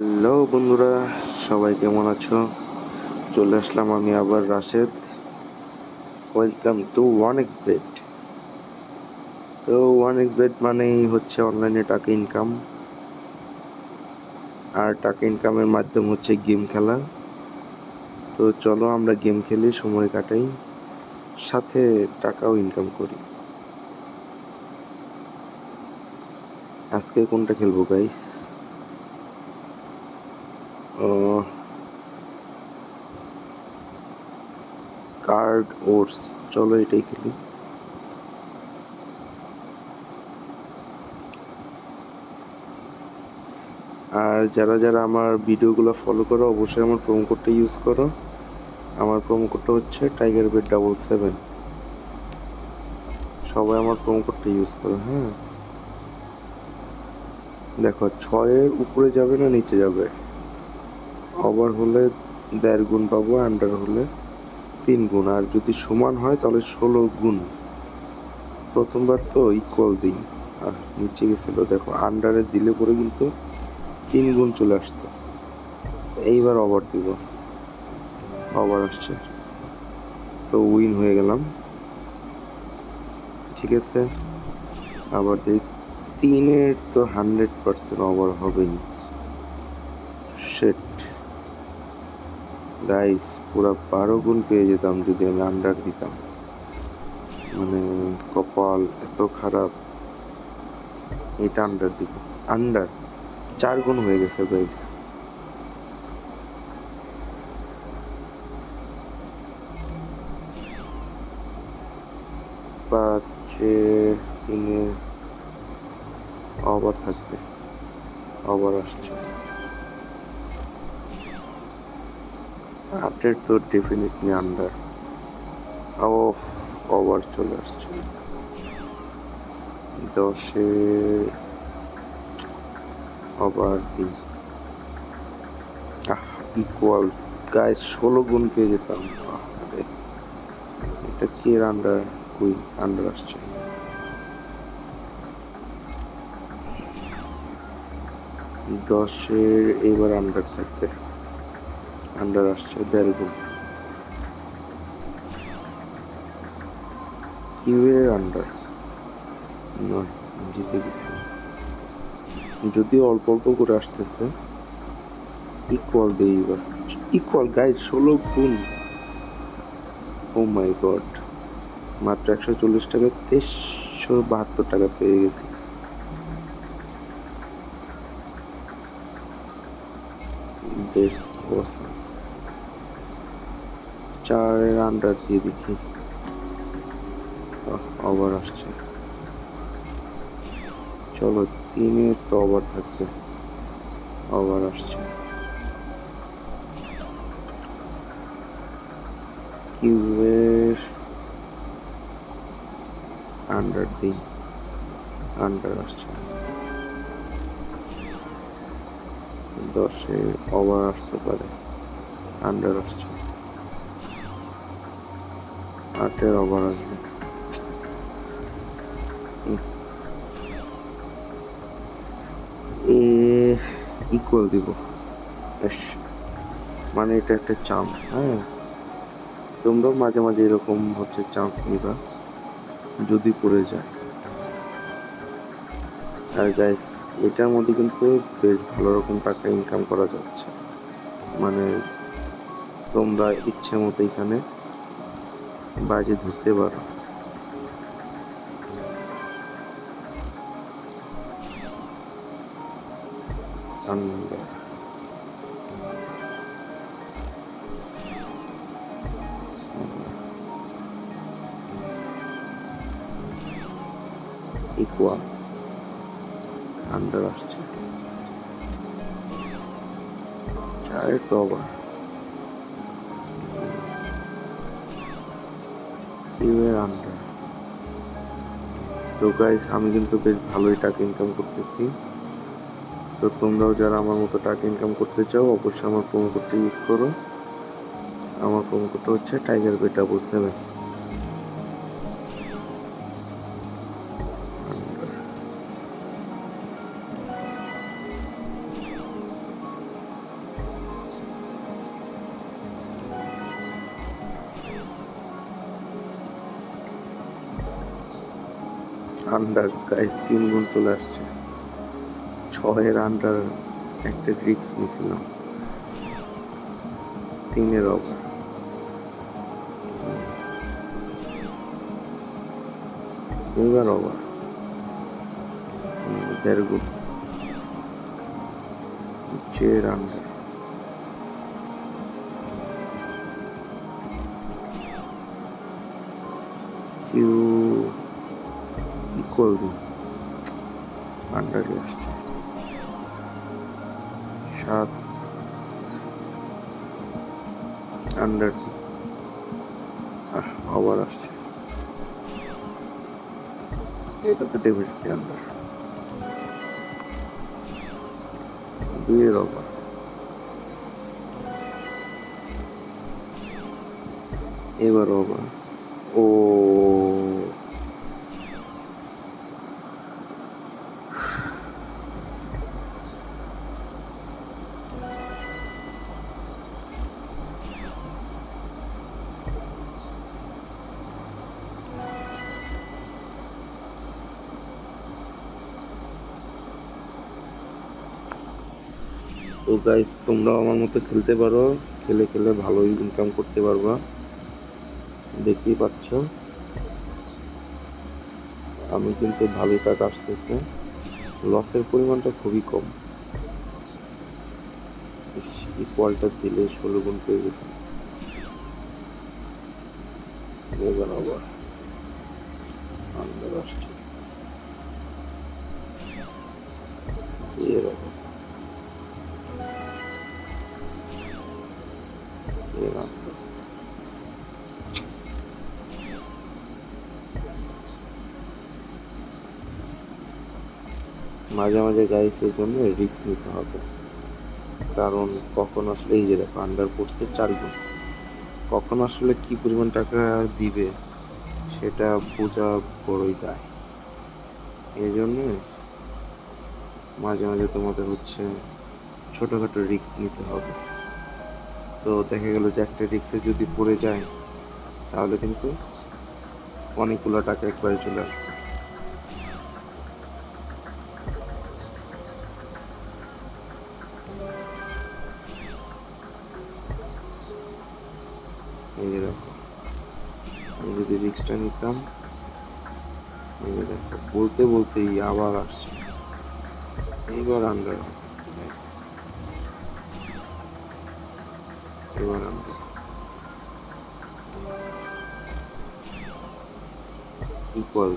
Hello বন্ধুরা, সবাই কেমন আছো? চলে আসলাম আমি আবার Rashed. Welcome to one x bet তো ওয়ান এক্স বেট মানেই হচ্ছে অনলাইনে টাকা ইনকাম আর টাকা ইনকামের মাধ্যম হচ্ছে গেম খেলা। তো চলো আমরা গেম খেলি, সময় কাটাই। সাথে টাকাও ইনকাম করি। আজকে কোনটা খেলব গাইস কার্ড ওটস চলো এটাই খেলি। আর যারা যারা আমার ভিডিওগুলো ফলো করো, অবশ্যই আমার প্রোমো কোডটা ইউজ করো। আমার প্রোমো কোডটা হচ্ছে টাইগার বেড ডাবল সেভেন সবাই আমার প্রোমো কোডটা ইউজ করো হ্যাঁ। দেখো, ছয়ের উপরে যাবে না নিচে যাবে? ওভার হলে দেড় গুণ পাবো আন্ডার হলে তিন গুণ। আর যদি সমান হয় তাহলে ষোলো গুণ। প্রথমবার তো ইকুয়াল দিই আর নিচে গেছিল, দেখো আন্ডারে দিলে পরে কিন্তু তিন গুণ চলে আসতো। এইবার ওভার দিব। ওভার আসছে। তো উইন হয়ে গেলাম। ঠিক আছে? আবার দিই তিনের তো হান্ড্রেড পার্সেন্ট ওভার হবেই। সেট গাইস পুরো বারো গুণ পেয়ে যেতাম যদি আমি আন্ডার দিতাম। মানে কপাল এত খারাপ। এটা আন্ডার দিব। আন্ডার চার গুণ হয়ে গেছে গাইস পাঁচে তিনে আবার থাকবে। আবার আসছে। আপডেট তো ডেফিনেটলি আন্ডার ও ওভার চলে আসছে। দশে আবার ইকুয়াল গায়ে ষোলো গুণ পেয়ে যেতাম। এটা কি আন্ডার কুই? আন্ডার আসছে। দশের এবার আন্ডার থাকবে। আন্ডার আসছে দেড় গুণ কিউয়ের আন্ডার নয় জিতে গেছি। যদিও অল্প অল্প করে আসতেছে ইকুয়াল দেই এবার। ইকুয়াল গাইজ ষোলো গুণ। ও মাই গড মাত্র একশো চল্লিশ টাকা, তেইশশো বাহাত্তর টাকা পেয়ে গেছি। বেশ, awesome. চারের আন্ডার দিয়ে দেখি ওভার আসছে। চলো তিনের তো ওভার থাকবে ওভার আসছে। কিউয়ের আন্ডার দিই। আন্ডার আসছে। দশে ওভার আসতে পারে। আন্ডার আসছে। আসবে উম। এ ইকুয়াল দিব। বেশ মানে এটা একটা চান্স হ্যাঁ? তোমরাও মাঝে মাঝে এরকম হচ্ছে চান্স নিবা, যদি পড়ে যায়। আর গাইস এটার মধ্যে কিন্তু বেশ ভালো রকম টাকা ইনকাম করা যাচ্ছে। মানে তোমরা ইচ্ছে মতো এখানে বাজে ধরতে পারো আন্ডার ইকুয়াল আন্ডার আসছে চারের তো আবার কিউয়ের আন্ডার তো গাইস আমি কিন্তু বেশ ভালোই টাকা ইনকাম করতেছি। তো তোমরাও যারা আমার মতো টাকা ইনকাম করতে চাও, অবশ্যই আমার প্রোমো কোডটা ইউজ করো। আমার প্রোমো কোডটা হচ্ছে tiger bet double seven under guys তিন গুণ চলে আসছে। ছয়ের আন্ডার একটা রিক্স নিয়েছিলাম তিনের ওভার এবার ওভার দেড় গুণ চের আন্ডার দিন আন্ডারে সাত। আন্ডার ওভার আসছে। এটা তো ডেভিড আন্ডার দুইয়ের ওভার এবার ওভার ও তো গাইস তোমরাও আমার মতো খেলতে পারো। খেলে খেলে ভালোই ইনকাম করতে পারবা। দেখতেই পাচ্ছ। আমি কিন্তু ভালোই টাকা আসতেছে। লসের পরিমাণটা খুবই কম। ইকুয়ালটা দিলে ষোলো গুণ পেয়ে এবার আবার এরকম মাঝে মাঝে গাইসের জন্য রিস্ক নিতে হবে। কারণ কখন আসলে এই যে দেখো আন্ডার পড়ছে চার গুণ কখন আসলে কি পরিমাণ টাকা দিবে সেটা বোঝা বড়ই দায়। এই জন্য মাঝে মাঝে তোমাদের হচ্ছে ছোটোখাটো রিস্ক নিতে হবে। তো দেখা গেল যে একটা রিক্সে যদি পড়ে যায়, তাহলে কিন্তু অনেকগুলো টাকা একবারে চলে আসবে। আমি যদি রিক্সটা নিতাম বলতে বলতেই আবার আসছে। এইবার আন্ডার এবার আন্ডার ইকুয়াল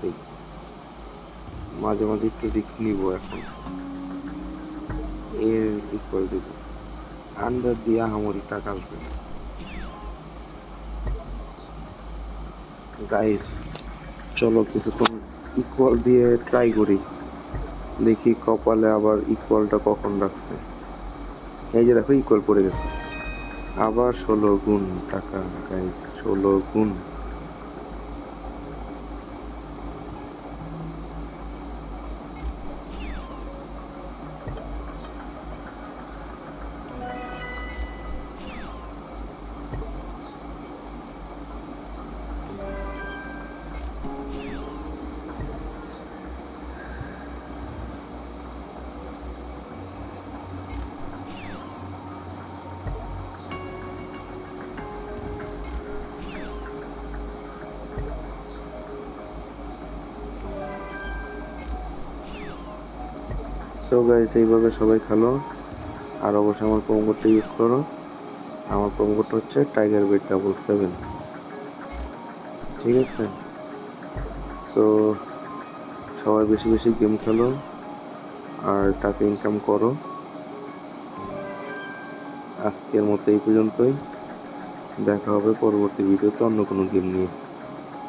মাঝে মাঝে একটু রিক্স নিব এখন। এর ইকুয়াল দিব। আন্ডার দিয়ে আহামরি টাকা আসবে না। গাইস চলো কিছুক্ষণ ইকুয়াল দিয়ে ট্রাই করি। দেখি কপালে আবার ইকুয়ালটা কখন রাখছে। এই যে দেখো ইকুয়াল পড়ে গেছে। আবার ষোলো গুণ টাকা। গাইস ষোলো গুণ। তো গাইস এইভাবে সবাই খেলো আর অবশ্যই আমার প্রোমো কোডটা ইউজ করো। আমার প্রোমো কোডটা হচ্ছে টাইগার বেড ডাবল সেভেন ঠিক আছে? তো সবাই বেশি বেশি গেম খেলো। আর টাকা ইনকাম করো। আজকের মতো এই পর্যন্তই। দেখা হবে পরবর্তী ভিডিওতে অন্য কোনো গেম নিয়ে।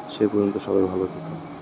সে পর্যন্ত সবাই ভালো থেকো।